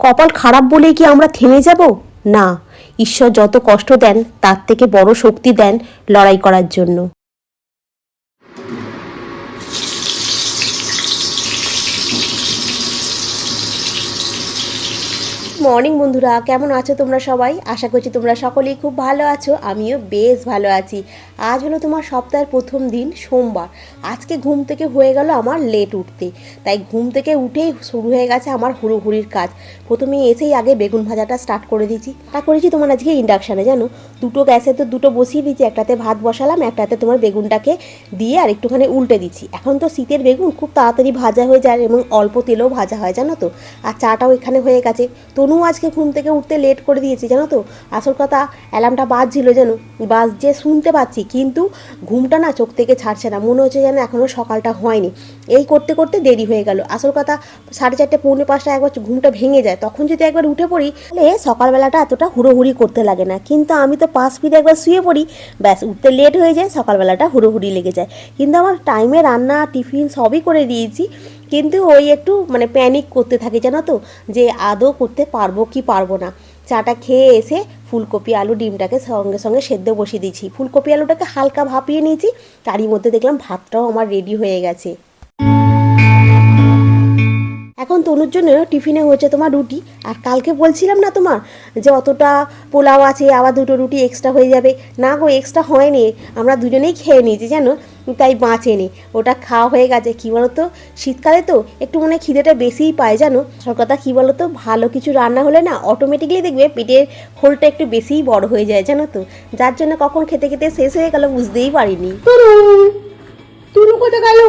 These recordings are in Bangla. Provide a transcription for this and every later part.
কপাল খারাপ বলে কি আমরা থেমে যাব? না, ঈশ্বর যত কষ্ট দেন, তার থেকে বড় শক্তি দেন লড়াই করার জন্য। মর্নিং বন্ধুরা, কেমন আছো তোমরা সবাই? আশা করছি তোমরা সকলেই খুব ভালো আছো, আমিও বেশ ভালো আছি। আজ হলো তোমার সপ্তাহের প্রথম দিন, সোমবার। আজকে ঘুম থেকে হয়ে গেল আমার লেট উঠতে। তাই ঘুম থেকে উঠেই শুরু হয়ে গেছে আমার হুড়োহুড়ির কাজ। প্রথমে এসেই আগে বেগুন ভাজাটা স্টার্ট করে দিয়েছি। তা করেছি তোমার আজকে ইন্ডাকশানে জানো? দুটো গ্যাসে তো দুটো বসিয়ে দিয়েছি, একটাতে ভাত বসালাম, একটাতে তোমার বেগুনটাকে দিয়ে আর একটুখানি উল্টে দিচ্ছি। এখন তো শীতের বেগুন খুব তাড়াতাড়ি ভাজা হয়ে যায় এবং অল্প তেলেও ভাজা হয়, জানো তো? আর চাটাও এখানে হয়ে গেছে। তনু আজকে ঘুম থেকে উঠতে লেট করে দিয়েছি, জানো তো? আসল কথা অ্যালার্মটা বাজছিল যেন বাজ যে শুনতে পাচ্ছি। কিন্তু ঘুমটা না চোখ থেকে ছাড়ছে না। মনে হচ্ছে যেন এখনও সকালটা হয়নি। এই করতে করতে দেরি হয়ে গেল। আসল কথা, সাড়ে চারটে, পৌনে পাঁচটা একবার ঘুমটা ভেঙে যায়। তখন যদি একবার উঠে পড়ি, তাহলে সকালবেলাটা এতটা হুড়োহুড়ি করতে লাগে না। কিন্তু আমি তো পাঁচ ফিরে একবার শুয়ে পড়ি, ব্যাস, উঠতে লেট হয়ে যায়, সকালবেলাটা হুড়োহুড়ি লেগে যায়। কিন্তু আমার টাইমে রান্না টিফিন সবই করে দিয়েছি। কিন্তু ওই একটু মানে প্যানিক করতে থাকে, জানো তো? যে আদৌ করতে পারব কি পারব না। চাটা খেয়ে এসে ফুলকপি, আলু, ডিমটাকে সঙ্গে সঙ্গে সেদ্ধ বসিয়ে দিয়েছি। ফুলকপি, আলুটাকে হালকা ভাপিয়ে নিয়েছি, তারই মধ্যে দেখলাম ভাতটাও আমার রেডি হয়ে গেছে। এখন তনুর জন্য টিফিনে হচ্ছে তোমার রুটি, আর কালকে বলছিলাম না তোমার যে অতটা পোলাও আছে, আবার দুটো রুটি এক্সট্রা হয়ে যাবে। না গো এক্সট্রা হয়নি, আমরা দুজনেই খেয়ে নিয়েছি, জানো? তাই বাঁচেনি। ওটা খাওয়া হয়ে গেছে। কী বলতো? শীতকালে তো একটু মনে খিদেটা বেশিই পায় জানো? সব কথা কী বলতো? ভালো কিছু রান্না হলে না অটোমেটিকলি দেখবে পেটের হোলটা একটু বেশিই বড় হয়ে যায় জানো তো? যার জন্য কখন খেতে খেতে শেষ হয়ে গেল বুঝতেই পারিনি। তুরু গেল?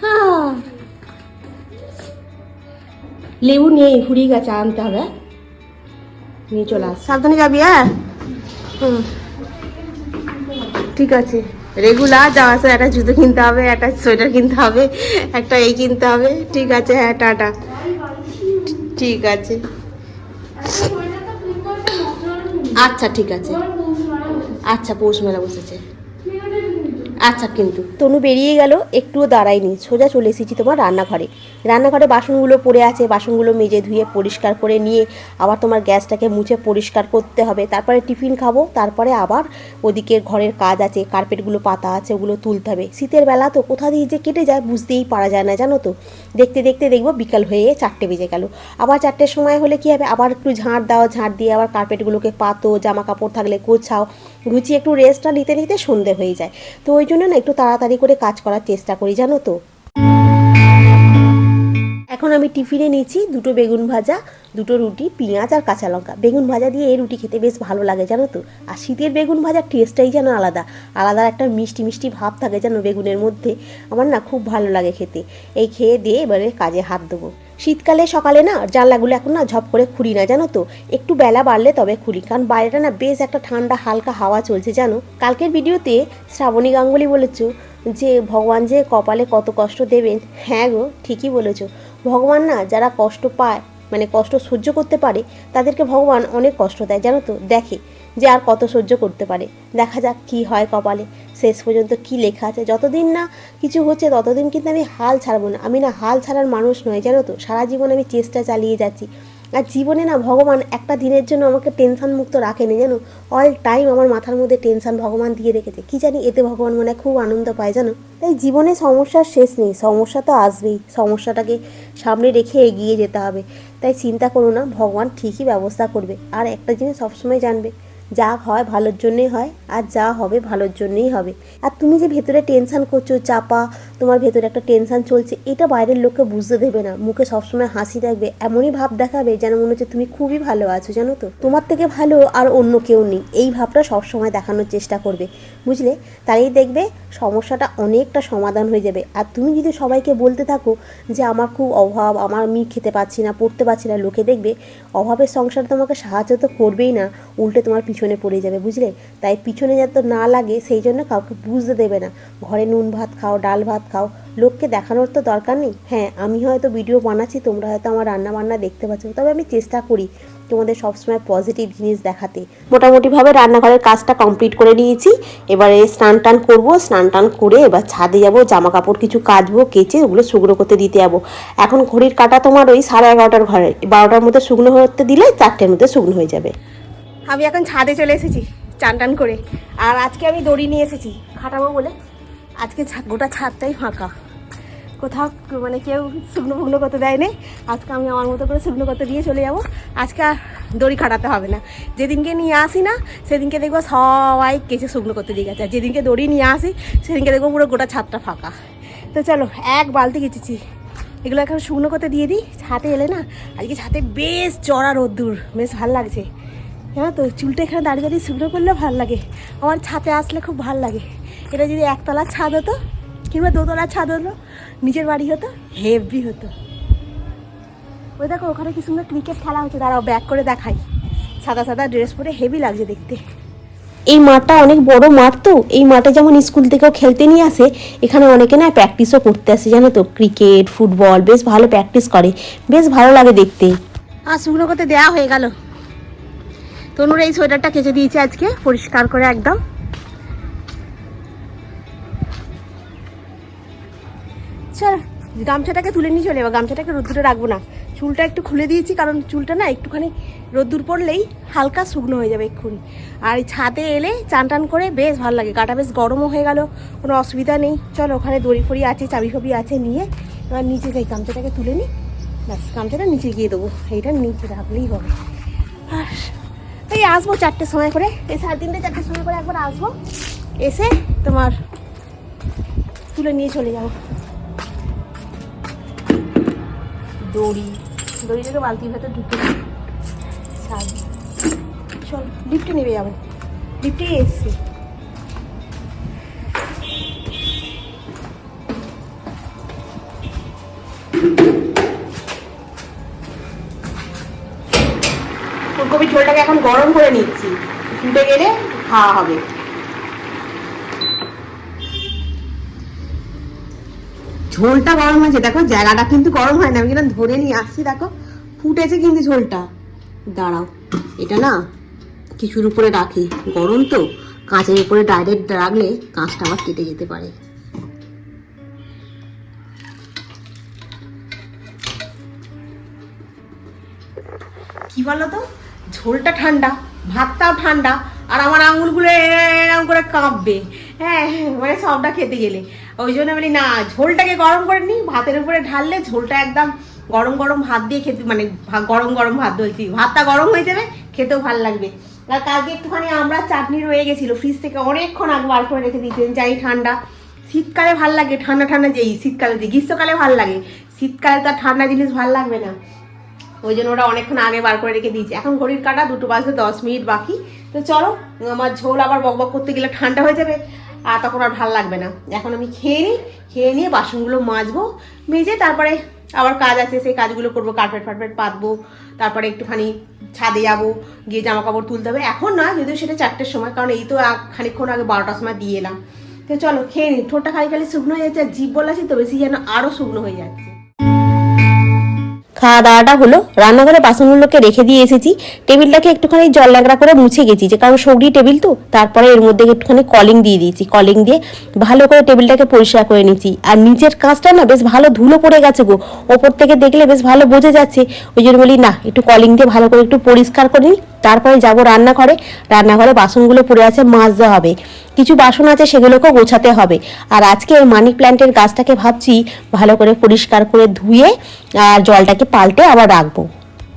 হ্যাঁ। লেবু নেই ফুরিয়ে গেছে আনতে হবে নিয়ে চলে আস। সাবধানে যাবি হ্যাঁ? হুম। ঠিক আছে। রেগুলার যাওয়া আসা একটা জুতো কিনতে হবে, একটা সোয়েটার কিনতে হবে, একটা এই কিনতে হবে। ঠিক আছে হ্যাঁ টাটা। ঠিক আছে। আচ্ছা ঠিক আছে। আচ্ছা পৌষ মেলা বসেছে। আচ্ছা কিন্তু। তনু বেরিয়ে গেল, একটুও দাঁড়ায়নি। সোজা চলে এসেছি তোমার রান্নাঘরে। রান্নাঘরে বাসনগুলো পড়ে আছে, বাসনগুলো মেজে ধুয়ে পরিষ্কার করে নিয়ে আবার তোমার গ্যাসটাকে মুছে পরিষ্কার করতে হবে। তারপরে টিফিন খাব, তারপরে আবার ওদিকে ঘরের কাজ আছে, কার্পেটগুলো পাতা আছে, ওগুলো তুলতে হবে। শীতের বেলা তো কোথা দিয়ে যে কেটে যায়, বুঝতেই পারা যায় না, জানো তো? দেখতে দেখতে দেখব বিকাল হয়ে চারটে বেজে গেল। আবার চারটের সময় হলে কি হবে? আবার একটু ঝাঁট দাও, ঝাঁট দিয়ে আবার কার্পেটগুলোকে পাতো জামা কাপড় থাকলে গোছাও। গুছিয়ে একটু রেস্টটা নিতে নিতে সন্ধে হয়ে যায়। তো ওই জন্য না একটু তাড়াতাড়ি করে কাজ করার চেষ্টা করি, জানো তো। এখন আমি টিফিনে নিচ্ছি দুটো বেগুন ভাজা, দুটো রুটি, পেঁয়াজ আর কাঁচা লঙ্কা। বেগুন ভাজা দিয়ে এই রুটি খেতে বেশ ভালো লাগে, জানো তো। আর শীতের বেগুন ভাজার টেস্টটাই যেন আলাদা আলাদা একটা মিষ্টি মিষ্টি ভাব থাকে যেন বেগুনের মধ্যে। আমার না খুব ভালো লাগে খেতে। এই খেয়ে দিয়ে এবারে কাজে হাত দেবো। শীতকালে সকালে না জানলাগুলো এখন না ঝপ করে খুলি না, জানো তো? একটু বেলা বাড়লে তবে খুলি। কারণ বাইরেটা না বেশ একটা ঠান্ডা, হালকা হাওয়া চলছে, জানো? কালকের ভিডিওতে শ্রাবণী গাঙ্গুলি বলেছ যে, ভগবান যে কপালে কত কষ্ট দেবেন। হ্যাঁ গো, ঠিকই বলেছ। ভগবান না যারা কষ্ট পায় মানে কষ্ট সহ্য করতে পারে, তাদেরকে ভগবান অনেক কষ্ট দেয়, জানো তো? দেখে যে আর কত সহ্য করতে পারে। দেখা যাক কি হয় কপালে। শেষ পর্যন্ত কি লেখা আছে? যতদিন না কিছু হচ্ছে, ততদিন কিন্তু আমি হাল ছাড়বো না। আমি না হাল ছাড়ার মানুষ নয় জানো তো? সারা জীবন আমি চেষ্টা চালিয়ে যাচ্ছি। আর জীবনে না ভগবান একটা দিনের জন্য আমাকে টেনশন মুক্ত রাখেনি, জানো? অল টাইম আমার মাথার মধ্যে টেনশন ভগবান দিয়ে রেখেছে। কি জানি এতে ভগবান মনে হয় খুব আনন্দ পায়, জানো? তাই জীবনে সমস্যার শেষ নেই। সমস্যা তো আসবেই। সমস্যাটাকে সামনে রেখে এগিয়ে যেতে হবে। তাই চিন্তা করো না, ভগবান ঠিকই ব্যবস্থা করবে। আর একটা জিনিস সবসময় জানবে, যা হয় ভালোর জন্যই হয়, আর যা হবে ভালোর জন্যই হবে। আর তুমি যে ভেতরে টেনশান করছ, চাপা তোমার ভেতরে একটা টেনশান চলছে, এটা বাইরের লোককে বুঝতে দেবে না। মুখে সবসময় হাসি থাকবে, এমনই ভাব দেখাবে যেন মনে হচ্ছে তুমি খুবই ভালো আছো, জানো তো? তোমার থেকে ভালো আর অন্য কেউ নেই, এই ভাবটা সবসময় দেখানোর চেষ্টা করবে। বুঝলে? তাই দেখবে সমস্যাটা অনেকটা সমাধান হয়ে যাবে। আর তুমি যদি সবাইকে বলতে থাকো যে আমার খুব অভাব, আমার আমি খেতে পাচ্ছি না, পড়তে পারছি না, লোকে দেখবে অভাবের সংসার তোমাকে সাহায্য তো করবেই না, উল্টে তোমার পিছনে পড়ে যাবে, বুঝলে? তাই পিছনে যাতে না লাগে, সেই জন্য কাউকে বুঝতে দেবে না। ঘরে নুন ভাত খাও, ডাল ভাত দেখাও। লোককে দেখানোর তো দরকার নেই। হ্যাঁ আমি হয়তো ভিডিও বানাচ্ছি, তোমরা হয়তো আমার রান্না বান্না দেখতে পাচ্ছ। তবে আমি চেষ্টা করি তোমাদের সবসময় পজিটিভ জিনিস দেখাতে। মোটামুটিভাবে রান্নাঘরের কাজটা কমপ্লিট করে নিয়েছি। এবারে স্নান টান করব, স্নান টান করে এবার ছাদে যাব জামা কাপড় কিছু কাচবো, কেচে ওগুলো শুকনো করতে দিতে যাব। এখন ঘড়ির কাটা তোমার ওই সাড়ে এগারোটার ঘরে। বারোটার মধ্যে শুকনো করতে দিলে চারটের মধ্যে শুকনো হয়ে যাবে। আমি এখন ছাদে চলে এসেছি, চান টান করে। আর আজকে আমি দড়ি নিয়ে এসেছি, খাটাবো বলে। আজকে গোটা ছাদটাই ফাঁকা। কোথাও মানে কেউ শুকনো ফুকনো করতে দেয়নি। আজকে আমি আমার মতো করে শুকনো করতে দিয়ে চলে যাব। আজকে আর দড়ি খাটাতে হবে না। যেদিনকে নিয়ে আসি না, সেদিনকে দেখব সবাই কেচে শুকনো করতে দিয়ে গেছে। যেদিনকে দড়ি নিয়ে আসি, সেদিনকে দেখব পুরো গোটা ছাদটা ফাঁকা। তো চলো, এক বালতি কেচেছি। এগুলো এখন শুকনো করতে দিয়ে দিই। ছাদে এলে না, আজকে ছাদে বেশ চড়া রোদ্দুর। বেশ ভালো লাগছে। হ্যাঁ তো, চুলটা এখানে দাঁড়িয়ে দাঁড়িয়ে শুকনো করলে ভালো লাগে। আমার ছাদে আসলে খুব ভালো লাগে। এটা যদি একতলার ছাদ হতো কিংবা দোতলার ছাদ হতো নিজের বাড়ি হতো হেভি হতো। ওই দেখো ওখানে কি সুন্দর ক্রিকেট খেলা হচ্ছে। দাঁড়াও ব্যাক করে দেখাই। সাদা সাদা ড্রেস পরে হেভি লাগছে দেখতে। এই মাঠটা অনেক বড় মাঠ তো। এই মাঠে যেমন স্কুল থেকেও খেলতে নিয়ে আসে এখানে অনেকে না প্র্যাকটিসও করতে আসে জানো তো? ক্রিকেট ফুটবল বেশ ভালো প্র্যাকটিস করে। বেশ ভালো লাগে দেখতে। আর শুকনো করতে দেওয়া হয়ে গেল। তনুর এই সোয়েটারটা কেচে দিয়েছে আজকে পরিষ্কার করে একদম। চল গামছাটাকে তুলে নিয়ে চলে এবার, গামছাটাকে রোদ্দুরে রাখব না। চুলটা একটু খুলে দিয়েছি, কারণ চুলটা না একটুখানি রোদ্দুর পড়লেই হালকা শুকনো হয়ে যাবে এক্ষুনি। আর এই ছাদে এলে চান টান করে বেশ ভালো লাগে, গাটা বেশ গরমও হয়ে গেল, কোনো অসুবিধা নেই। চল, ওখানে দড়ি ফড়ি আছে, চাবি ফাবি আছে নিয়ে এবার নিচে যাই, গামছাটাকে তুলে নিই। ব্যাস, গামছাটা নিচে গিয়ে দেবো, এইটা নিচে রাখলেই হবে। আর এই আসব চারটের সময় করে, এই সাড়ে তিনটে চারটের সময় করে একবার আসব, এসে তোমার তুলে নিয়ে চলে যাব। দড়ি। দড়িটাকে বালতির ভেতর ঢুকে। ছাদ। চল লিফটে নেমে যাব লিফটে এসছি। ফুলকপির ঝোলটাকে এখন গরম করে নিচ্ছি। ফুটে গেলে খাওয়া হবে। ঝোলটা গরম হয়েছে, দেখো জায়গাটা কিন্তু গরম হয় না, আমি কিন্তু ধরে নিয়ে আসছি, দেখো, ফুটেছে কিন্তু ঝোলটা। দাঁড়াও, এটা না কিছুর উপরে রাখি, গরম তো, কাঁচের উপরে ডাইরেক্ট রাখলে কাঁচটা আবার কেটে যেতে পারে। কি বলো তো ঝোলটা ঠান্ডা, ভাতটাও ঠান্ডা, আর আমার আঙুলগুলো কাঁপবে। হ্যাঁ মানে সবটা খেতে গেলে। ওই জন্য বলি, না, ঝোলটাকে গরম করে নিই, ভাতের উপরে ঢাললে ঝোলটা একদম গরম গরম ভাত দিয়ে খেতে মানে গরম গরম ভাত বলছি, ভাতটা গরম হয়ে যাবে, খেতেও ভালো লাগবে। আর কালকে একটুখানি আমরা চাটনি রয়ে গেছিল, ফ্রিজ থেকে অনেকক্ষণ আগে বার করে রেখে দিয়েছিলেন যাই ঠান্ডা। শীতকালে ভালো লাগে, ঠান্ডা ঠান্ডা যেই শীতকালে যে, গ্রীষ্মকালে ভালো লাগে। শীতকালে তো ঠান্ডা জিনিস ভালো লাগবে না। ওই জন্য ওটা অনেকক্ষণ আগে বার করে রেখে দিয়েছি। এখন ঘড়ির কাটা, দুটো বাজতে দশ মিনিট বাকি। তো চলো, আমার ঝোল আবার বক বক করতে গেলে ঠান্ডা হয়ে যাবে, আর তখন আর ভালো লাগবে না। এখন আমি খেয়ে নিই খেয়ে নিয়ে বাসনগুলো মাজবো, মেজে তারপরে আবার কাজ আছে, সেই কাজগুলো করব কার্পেট ফার্পেট পাতবো, তারপরে একটুখানি ছাদে যাব, গিয়ে জামা কাপড় তুলতে হবে। এখন না যদিও সেটা চারটের সময়, কারণ এই তো খানিকক্ষণ আগে বারোটার সময় দিয়ে এলাম। তো চলো, খেয়ে নিই ঠোঁটটা খালি খালি শুকনো হয়ে যাচ্ছে, আর জিভ বলাছি তো বেশি যেন আরও শুকনো হয়ে যাচ্ছে। খাওয়া দাওয়াটা হলো, রান্নাঘরে বাসনগুলোকে রেখে দিয়ে এসেছি, টেবিলটাকে একটুখানি জল লাগড়া করে মুছে গেছি, যে কারণ সৌরি টেবিল তো, তারপরে এর মধ্যে একটুখানি কলিং দিয়ে দিয়েছি, কলিং দিয়ে ভালো করে টেবিলটাকে পরিষ্কার করে নিয়েছি। আর নিচের কাজটা না বেশ ভালো ধুলো পড়ে গেছে গো, ওপর থেকে দেখলে বেশ ভালো বোঝা যাচ্ছে। ওই জন্য বলি, না, একটু কলিং দিয়ে ভালো করে একটু পরিষ্কার করে নিই। তারপরে যাব রান্নাঘরে। রান্নাঘরে বাসনগুলো পড়ে আছে, মাজতে হবে। কিছু বাসন আছে, সেগুলোকেও গোছাতে হবে। আর আজকে ওই মানি প্ল্যান্টের গাছটাকে ভাবছি ভালো করে পরিষ্কার করে ধুয়ে, আর জলটাকে পাল্টে আবার রাখব।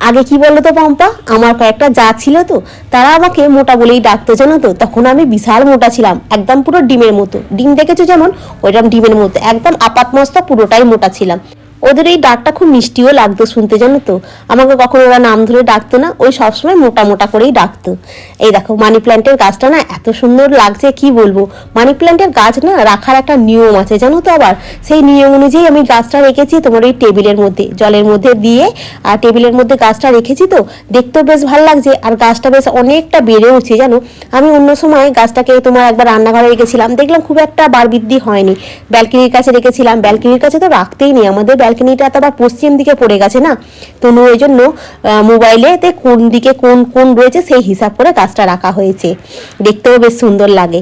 আগে কি বলল তো পম্পা? আমার কয়েকটা যা ছিল তো, তারা আমাকে মোটা বলেই ডাকতো, জানো তো? তখন আমি বিশাল মোটা ছিলাম, একদম পুরো ডিমের মতো। ডিম দেখেছ যেমন? ওইরকম ডিমের মতো, একদম আপাত মস্তা পুরোটাই মোটা ছিলাম। ওদের এই ডাকটা খুব মিষ্টিও লাগতো শুনতে, জানো তো? আমাকে কখনো ওরা নাম ধরে ডাকতো না, ওই সবসময় মোটা মোটা করেই ডাকতো। এই দেখো, মানি প্ল্যান্টের গাছটা না এত সুন্দর লাগছে, কি বলব? মানি প্ল্যান্টের গাছ না রাখার একটা নিয়ম আছে, জানো তো আবার? সেই নিয়ম অনুযায়ী আমি গাছটা রেখেছি তোমার ওই টেবিলের মধ্যে, জলের মধ্যে দিয়ে, আর টেবিলের মধ্যে গাছটা রেখেছি তো, দেখতেও বেশ ভালো লাগছে, আর গাছটা বেশ অনেকটা বেড়ে উঠছে, জানো? আমি অন্য সময় গাছটাকে তোমার একবার রান্নাঘরে রেখেছিলাম, দেখলাম খুব একটা বার বৃদ্ধি হয়নি। ব্যালকনির কাছে রেখেছিলাম, ব্যালকনির কাছে তো রাখতেই নেই আমাদের ব্যালকনিটা তো আবার পশ্চিম দিকে পড়ে গেছে না? তো ওই জন্য মোবাইলেতে কোন দিকে কোন কোন রয়েছে সেই হিসাব করে গাছটা রাখা হয়েছে। দেখতেও বেশ সুন্দর লাগে।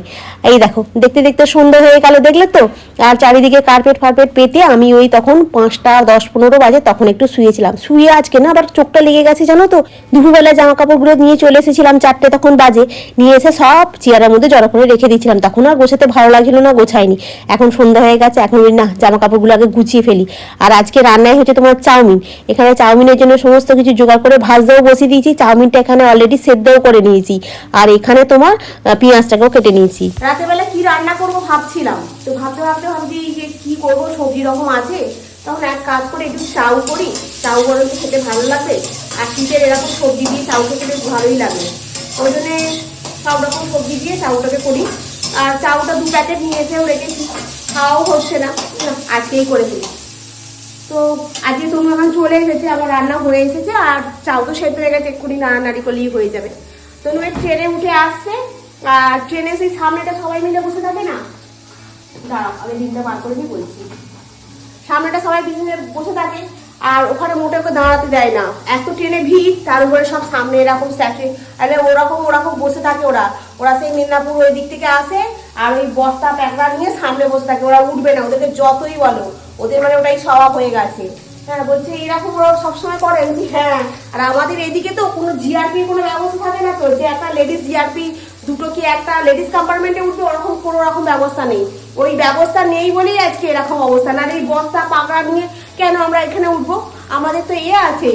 এই দেখো, দেখতে দেখতে সুন্দর হয়ে গেল, দেখলে তো? আর চারিদিকে কার্পেট ফার্পেট পেতে আমি ওই তখন পাঁচটা, দশ, পনেরো বাজে তখন একটু শুয়েছিলাম। শুয়ে আজকে না আবার চোখটা লেগে গেছে, জানো তো? দুপুরবেলা জামা কাপড়গুলো নিয়ে চলে এসেছিলাম, চারটে তখন বাজে। নিয়ে এসে সব চেয়ারের মধ্যে জড়ো করে রেখে দিয়েছিলাম। তখন আর গোছাতে ভালো লাগছিল না গোছায়নি এখন সন্ধ্যা হয়ে গেছে, এখন না জামা কাপড়গুলো আগে গুছিয়ে ফেলি। আর আজকে রান্নায় হচ্ছে তোমার চাউমিন। এখানে চাউমিনের জন্য সমস্ত কিছু জোগাড় করে ভাজতেও বসিয়ে দিয়েছি চাউমিনটা এখানে অলরেডি সেদ্ধও করে নিয়েছি। আর এখানে তোমার পেঁয়াজটাকেও কেটে নিয়েছি। রাতের বেলা কি রান্না করব ভাবছিলাম। তো ভাবতে ভাবতে ভাবছি যে কি করব সবজি রকম আছে। তখন এক কাজ করে একটু চাউ করি। চাউ গরম খেতে ভালো লাগবে আর শীতের এরকম সবজি দিয়ে চাউ খেতে ভালোই লাগে। ওই জন্যে সব রকম সবজি দিয়ে চাউটাকে করি। আর চাউটা দু প্যাকেট নিয়ে এসেও রেখেছি। খাওয়াও হচ্ছে না, আজকেই করে ফেলি। তো আজকে তুমি এখন চলে এসেছে আমার রান্না হয়ে এসেছে, আর চাউ তো সেদ্ধ হয়ে গেছে, এক্ষুনি নাড়ানাড়ি করলেই হয়ে যাবে। তো তুমি ট্রেনে উঠে আসছে, আর ট্রেনে সেই সামনেটা সবাই মিলে বসে থাকে না? দাঁড়াও, আমি দিনটা বার করে দিয়ে বলছি। সামনেটা সবাই পিছনে বসে থাকে। আর ওখানে মোটে ওকে দাঁড়াতে দেয় না। এত ট্রেনে ভিড়, তার উপরে সব সামনে এরকম স্ট্যাচু আরে ওরকম ওরকম বসে থাকে ওরা। ওরা সেই মিদনাপুর ওই দিক থেকে আসে আর ওই বস্তা প্যাকরা নিয়ে সামনে বসে থাকে। ওরা উঠবে না, ওদেরকে যতই বলো। ওদের মানে ওটাই স্বভাব হয়ে গেছে। হ্যাঁ বলছে এরকম ওরা সবসময় করেন হ্যাঁ। আর আমাদের এদিকে তো কোনো জিআরপি কোনো ব্যবস্থা থাকে না তো? যে একটা লেডিস জিআরপি দুটো কি একটা লেডিস কম্পার্টমেন্টে উঠবে, ওরকম কোনো রকম ব্যবস্থা নেই। ওই ব্যবস্থা নেই বলেই আজকে এরকম অবস্থা। না এই বস্তা পাকড়া নিয়ে কেন আমরা এখানে উঠবো? আমাদের তো এ আছে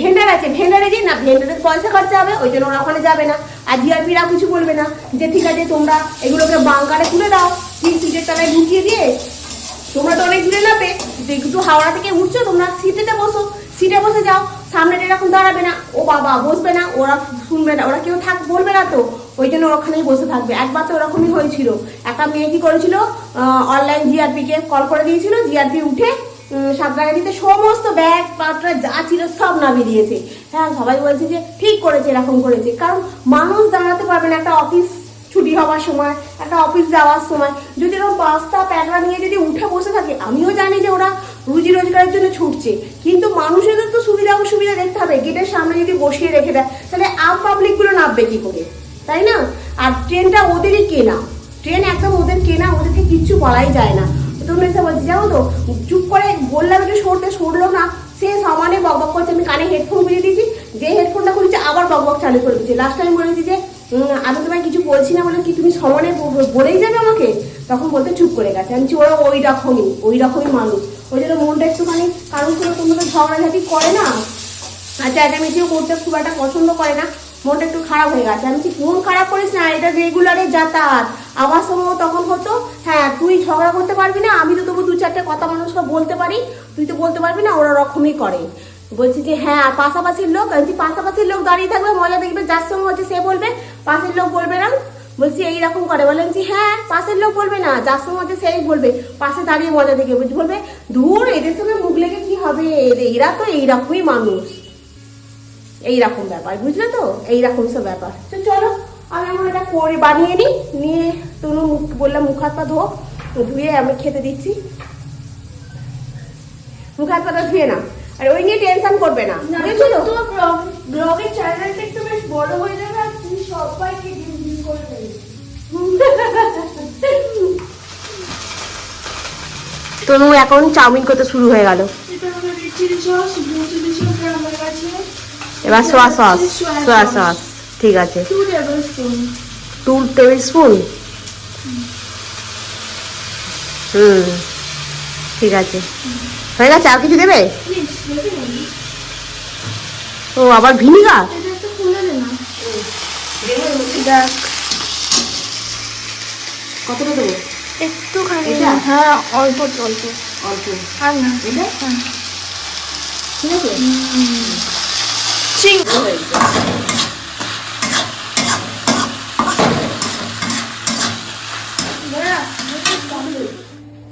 ভেন্ডার আছে। ভেন্ডারে যে না ভেন্ডারের পয়সা খরচা হবে, ওই জন্য ওরা ওখানে যাবে না। আর জিআরপিরা কিছু বলবে না যে, ঠিক আছে, তোমরা এগুলোকে বাঙ্কারে তুলে দাও কি সিটের তলায় ঢুকিয়ে দিয়ে। তোমরা তো অনেক দূরে নামবে। একটু হাওড়া থেকে উঠছো, তোমরা সিটেতে বসো। সিটে বসে যাও। সামনে এরকম দাঁড়াবে না। ও বাবা, বসবে না, ওরা শুনবে না, ওরা কেউ থাক, বলবে না তো। ওই জন্য ওখানেই বসে থাকবে। একবার তো ওরকমই হয়েছিল। একটা মেয়ে কি করেছিল? অনলাইন জিআরপি কে কল করে দিয়েছিল। জিআরপি উঠে সাঁতরাগাছিতে সমস্ত ব্যাগ পাত্রা, যা ছিল সব নামিয়ে দিয়েছে। হ্যাঁ সবাই বলছে যে ঠিক করেছে, এরকম করেছে। কারণ মানুষ দাঁড়াতে পারবে না একটা অফিস ছুটি হওয়ার সময়, একটা অফিস যাওয়ার সময়। যদি এরকম পাঁচটা প্যাকড়া নিয়ে যদি উঠে বসে থাকে, আমিও জানি যে ওরা রুজি রোজগারের জন্য ছুটছে। কিন্তু মানুষেদের তো সুবিধা অসুবিধা দেখতে হবে। গেটের সামনে যদি বসিয়ে রেখে দেয়, তাহলে আম পাবলিকগুলো নামবে কি করে? তাই না? আর ট্রেনটা ওদেরই কেনা। ট্রেন একদম ওদের কেনা ওদেরকে কিচ্ছু বলাই যায় না। তুমি এসে বলছি, জানো তো, চুপ করে বললাম একটু সরতে সরলো না। সে সমানে বকবক করছে, আমি কানে হেডফোন বুঝিয়ে দিয়েছি। যে হেডফোনটা খুলেছে, আবার বকবক চালু করে দিয়েছি লাস্ট টাইম বলেছি যে আমি তোমায় কিছু বলছি না বলে কি তুমি সমানে বলেই যাবে আমাকে? তখন বলতে চুপ করে গেছে। আমি ওরা ওই রকমই ওই রকমই মানুষ। ওই জন্য মনটা একটুখানি কারোর সঙ্গে কোনো তো ঝগড়াঝাটি করে না। আর চেঁচামেচিও করতে খুব একটা পছন্দ করে না, মনটা একটু খারাপ হয়ে গেছে। আমি কি মন খারাপ করিস না? এটা রেগুলারে যাতায়াত। আমার সময়ও তখন হতো হ্যাঁ তুই ঝগড়া করতে পারবি না, আমি তো তবু দু চারটে কথা মানুষকে বলতে পারি, তুই তো বলতে পারবি না, ওরা রকমই করে। বলছি যে হ্যাঁ পাশাপাশির লোক পাশাপাশির লোক দাঁড়িয়ে থাকবে, মজা দেখবে, যার সঙ্গে হচ্ছে সে বলবে, পাশের লোক বলবে না। বলছি এইরকম করে। বলেন যে হ্যাঁ পাশের লোক বলবে না যার সঙ্গে সেই বলবে। পাশে দাঁড়িয়ে মজা দেখে বলছি বলবে দূর এদের সঙ্গে মুখ লেগে কি হবে? এরা তো এইরকমই মানুষ। এইরকম ব্যাপার বুঝলে তো? এইরকম সব ব্যাপার। তো চলো আমি আমার এটা করে বানিয়ে নিই। নিয়ে তনু মুখ বললাম মুখ হাত পা ধুয়ে আমি খেতে দিচ্ছি। মুখ হাত পাটা ধুয়ে না আর ওই নিয়ে টেনশন করবে না। বুঝেছ? তো? ব্লগের চ্যানেলটা একটু বেশ বড় হয়ে যাবে আর তুমি সবাইকে তনু এখন চাউমিন করতে শুরু হয়ে গেল। এবার সোয়া সস সোয়া সস ঠিক আছে। টু টেবিল স্পুন হুম ঠিক আছে। হয়ে গেছে আর কিছু দেবে? ও আবার ভিনিগার দেখ। কতটা দেবো একটুখানি? হ্যাঁ অল্প অল্প। অল্প। আর না। এটা? হ্যাঁ। ঠিক আছে? চিং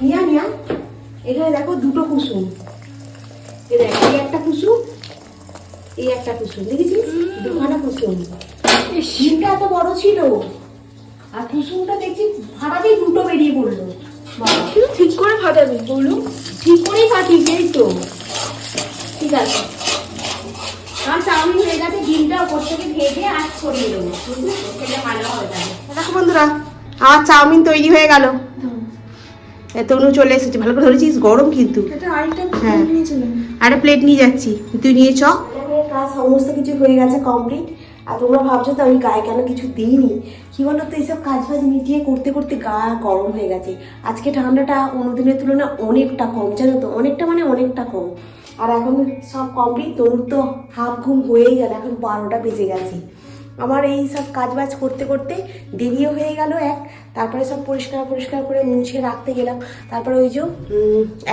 নিয়া নিয়া। এখানে দেখো দুটো কুসুম। এই দেখ এই একটা কুসুম এই একটা কুসুম। দেখেছিস? দুখানা কুসুম। শিলটা এত বড় ছিল। আর কুসুমটা দেখছি ফাটাতেই দুটো বেরিয়ে পড়ল। ঠিক করে ফাটাবি বলু ঠিক করেই ফাটিস এই তো। ঠিক আছে। আমার চাউমিন হয়ে গেছে ডিমটা ওপর থেকে ভেজে আর ছড়িয়ে দেবো। খেলে ভালো হবে তাহলে। দেখো বন্ধুরা আমার চাউমিন তৈরি হয়ে গেল। তনু চলে এসেছে। ভালো করে ধরেছিস গরম কিন্তু। আরেকটা হ্যাঁ। আরে প্লেট নিয়ে যাচ্ছি। তুই নিয়ে চ। সমস্ত কিছু হয়ে গেছে কমপ্লিট আর তোমরা ভাবছ তো আমি গায়ে কেন কিছু দিইনি? কি বলো তো এইসব কাজ ফাজ মিটিয়ে করতে করতে গা গরম হয়ে গেছে। আজকে ঠান্ডাটা অন্যদিনের তুলনায় অনেকটা কম, জানো তো? অনেকটা মানে অনেকটা কম। আর এখন সব কমপ্লিট তনুর তো হাফ ঘুম হয়েই গেল, এখন বারোটা বেজে গেছে। আমার এই সব কাজ বাজ করতে করতে দেরিও হয়ে গেল এক, তারপরে সব পরিষ্কার পরিষ্কার করে মুছে রাখতে গেলাম। তারপরে ওই যে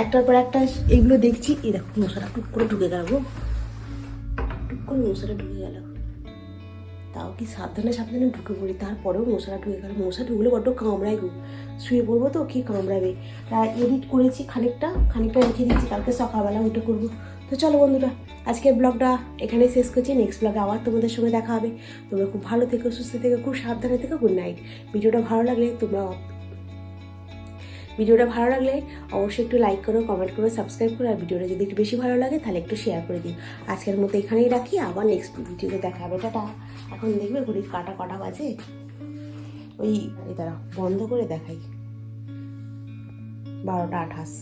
একটার পর একটা এগুলো দেখছি। এই দেখো মশাটা টুক করে ঢুকে গেল টুক করে মশাটা ঢুকে তাও কি সাবধানে সাবধানে ঢুকে পড়ি? তারপরেও মশারা ঢুকে গেল। মশা ঢুকলে বড্ড কামড়ায় গো। শুয়ে পড়ব তো, কি কামড়াবে? তা এডিট করেছি খানিকটা খানিকটা রেখে দিচ্ছি কালকে সকালবেলা উঠে করব। তো চলো বন্ধুরা, আজকের ব্লগটা এখানেই শেষ করছি। নেক্সট ব্লগে আবার তোমাদের সঙ্গে দেখা হবে। তোমরা খুব ভালো থেকো, সুস্থ থেকো, খুব সাবধানে থেকো গুড নাইট ভিডিওটা ভালো লাগলে তোমরা ভিডিওটা ভালো লাগলে অবশ্যই একটু লাইক করো কমেন্ট করো সাবস্ক্রাইব করো, আর ভিডিওটা যদি একটু বেশি ভালো লাগে তাহলে একটু শেয়ার করে দিও। আজকের মতো এখানেই রাখি, আবার নেক্সট ভিডিওতে দেখা হবে, টাটা। এখন দেখবে ঘড়ির কাটা কাটা বাজে? ওই দাঁড়া বন্ধ করে দেখাই। বারোটা আঠাশ।